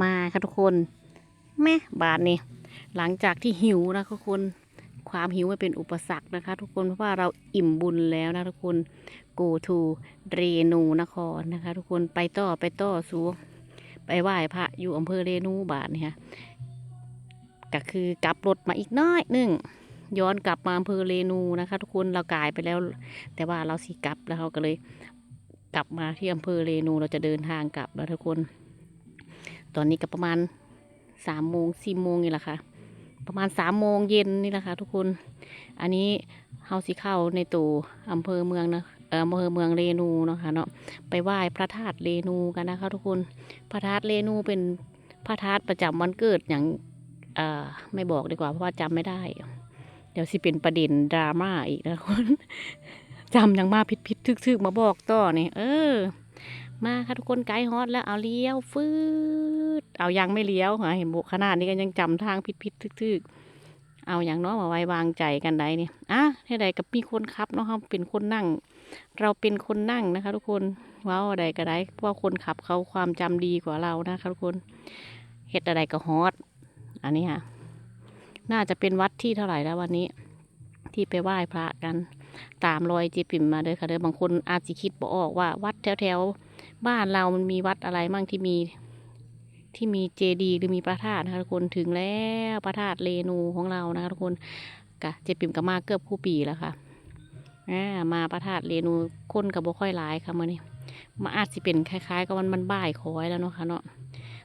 มาค่ะทุกคนแม่บาทนี่หลังจากที่หิวนะทุกคนความหิวไม่เป็นอุปสรรคนะคะ ทุกคนเพราะว่าเราอิ่มบุญแล้วนะทุกคน go to เรนูนครนะคะ ทุกคนไปต่อไปต่อสูไปไหว้พระอยู่อำเภอเรนูบาทเนี่ยก็คือกลับรถมาอีกน้อยหนึ่งย้อนกลับมาอำเภอเรนูนะคะ ทุกคนเรากลายไปแล้ว แต่ว่าเราสิกลับแล้วเราก็เลย กลับมาที่อำเภอเรนูเราจะเดินทางกลับแล้วทุกคน ตอนนี้ก็ประมาณสามโมงสี่โมงนี่แหละค่ะ ประมาณสามโมงเย็นนี่แหละค่ะทุกคน อันนี้เฮาสิเข้าในตัวอำเภอเมืองนะเอ่ออำเภอเมืองเรนูเนาะค่ะเนาะไปไหว้พระธาตุเรนูกันนะคะทุกคนพระธาตุเรนูเป็นพระธาตุประจำวันเกิดอย่างเอ่อไม่บอกดีกว่าเพราะว่าจำไม่ได้ เดี๋ยวสิเป็นประเด็นดราม่าอีกนะทุกคนจำยังมาผิดผิดทึกทึกมาบอกต่อนี่เออ มาค่ะทุกคนไกด์ฮอตแล้วเอาเลี้ยวฟืด เอายังไม่เลี้ยวเห็นโบกขนาดนี้ก็ยังจำทางผิดผิดทึกๆเอาอย่างน้อยมาไว้วางใจกันได้เนี่ยอะให้ใดกับมีคนขับเนาะครับเป็นคนนั่ง เราเป็นคนนั่งนะคะ ทุกคนว้าอะไรก็ได้เพราะคนขับเขาความจำดีกว่าเรานะคะทุกคนเฮ็ดอะไรก็ฮอตอันนี้ค่ะน่าจะเป็นวัดที่เท่าไหร่แล้ววันนี้ ที่ไปไหว้พระกันตามรอยเจปิ่มมาเลยค่ะเด้อบางคนอาจจะคิดบออกว่า วัดแถวแถวๆบ้านเรามันมีวัดอะไรมั่งที่มี ที่มีเจดีย์หรือมีพระธาตุนะคะทุกคนถึงแล้วพระธาตุเรนูของเรานะคะทุกคนกะเจปิ่มก็มาเกือบคู่ปีแล้วค่ะอ่ามาพระธาตุเรนูคนกับบ่ค่อยหลายค่ะมื่อนี้มาอาจสิเป็นคล้าย ๆ กับมันมันบ่ายคอยแล้วเนาะค่ะเนาะ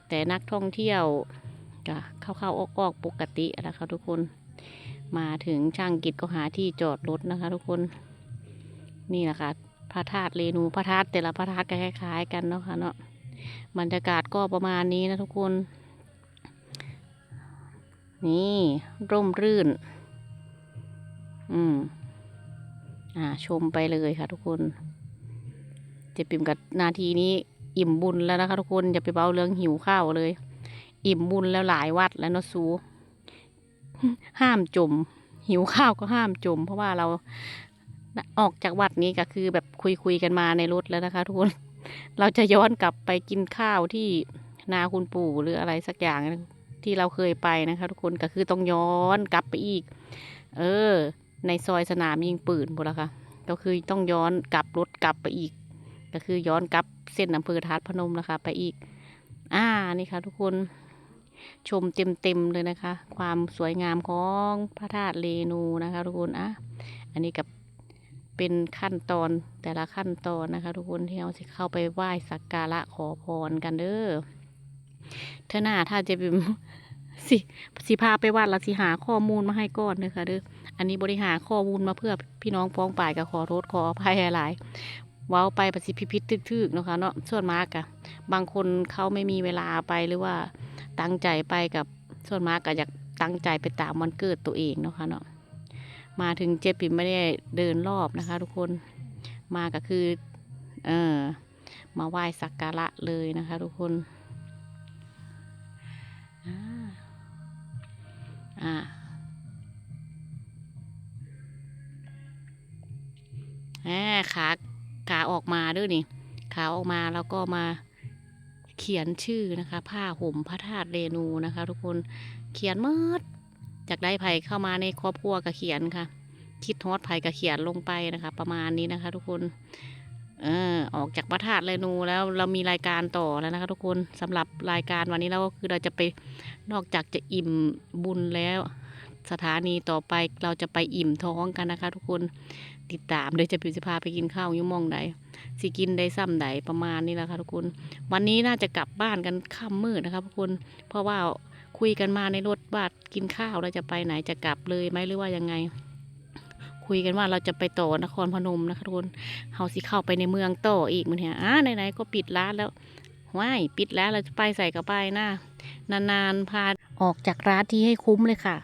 แต่นักท่องเที่ยวก็เข้าๆออกๆปกตินะคะทุกคน มาถึงช่างกิจก็หาที่จอดรถนะคะ ทุกคนนี่แหละค่ะพระธาตุเรนูพระธาตุแต่ละพระธาตุก็คล้าย ๆ กันเนาะค่ะเนาะ บรรยากาศก็ประมาณนี้นะทุกคน นี่ ร่มรื่น อืม อ่า ชมไปเลยค่ะทุกคนเจะปิ่มกับนาทีนี้ อิ่มบุญแล้วนะคะทุกคน อย่าไปเบาเรื่องหิวข้าวเลย อิ่มบุญแล้วหลายวัดแล้วเนาะสูห้ามจม หิวข้าวก็ห้ามจม เพราะว่าเราออกจากวัดนี้ก็คือแบบคุยคุยกันมาในรถแล้วนะคะทุกคนเราจะย้อนกลับไปกินข้าวที่นาคุณปู่หรืออะไรสักอย่างที่เราเคยไปนะคะ ทุกคนก็คือต้องย้อนกลับไปอีก เออ ในซอยสนามยิงปืนบุละค่ะก็คือต้องย้อนกลับรถกลับไปอีก ก็คือย้อนกลับเส้นอำเภอทาดพนมนะคะ ไปอีก อ่านี่ค่ะ ทุกคนชมเต็มๆเลยนะคะ ความสวยงามของพระธาตุเรนูนะคะ ทุกคนอะอันนี้กับ เป็นขั้นตอนแต่ละขั้นตอนนะคะ ทุกคนที่เราจะเข้าไปไหว้สักการะขอพรกันเด้อเธอหน้าถ้าจะเป็นสิสิพาไปวัดละสิหาข้อมูลมาให้ก่อนเด้อค่ะเด้ออันนี้บริหารข้อมูลมาเพื่อพี่น้องฟ้องป่ายกับขอโทษขออภัยหลายว้าไปประสิพิพิธทึกๆนะคะเนาะส่วนมากอะบางคนเขาไม่มีเวลาไปหรือว่าตั้งใจไปกับส่วนมากก็อยากตั้งใจไปตามวันเกิดตัวเองนะคะเนาะ มาถึงเจปิมไม่ได้เดินรอบนะคะ ทุกคนมาก็คือเออมาไหว้สักการะเลยนะคะ ทุกคนอ่าอ่าแหมขาขาออกมาด้วยนี่ขาออกมาแล้วก็มาเขียนชื่อนะคะ ผ้าห่มพระธาตุเรนูนะคะ ทุกคนเขียนหมด จากได้ไผ่เข้ามาในครอบครัวก็เขียนค่ะ คิดฮอดไผ่ก็เขียนลงไปนะคะ ประมาณนี้นะคะ ทุกคนเออออกจากพระธาตุเรนูแล้วเรามีรายการต่อแล้วนะคะ ทุกคนสำหรับรายการวันนี้เราก็คือเราจะไปนอกจากจะอิ่มบุญแล้ว สถานีต่อไปเราจะไปอิ่มท้องกันนะคะ ทุกคนติดตามเดี๋ยจะพิสิพาไปกินข้าวยุ่มองใดสิกินได้ซ้ำใดประมาณนี้แหละค่ะทุกคน วันนี้น่าจะกลับบ้านกันค่ำมืดนะครับทุกคน เพราะว่า คุยกันมาในรถบัสกินข้าวเราจะไปไหนจะกลับเลยไหมหรือว่ายังไง คุยกันว่าเราจะไปต่อนครพนมนะคะทุกคนเฮาสิเข้าไปในเมืองต่ออีกมันเนี่ยอ่าไหนๆก็ปิดร้านแล้วว้ายปิดแล้วเราจะไปใส่กระไปหน้านานๆพาออกจากร้านที่ให้คุ้มเลยค่ะ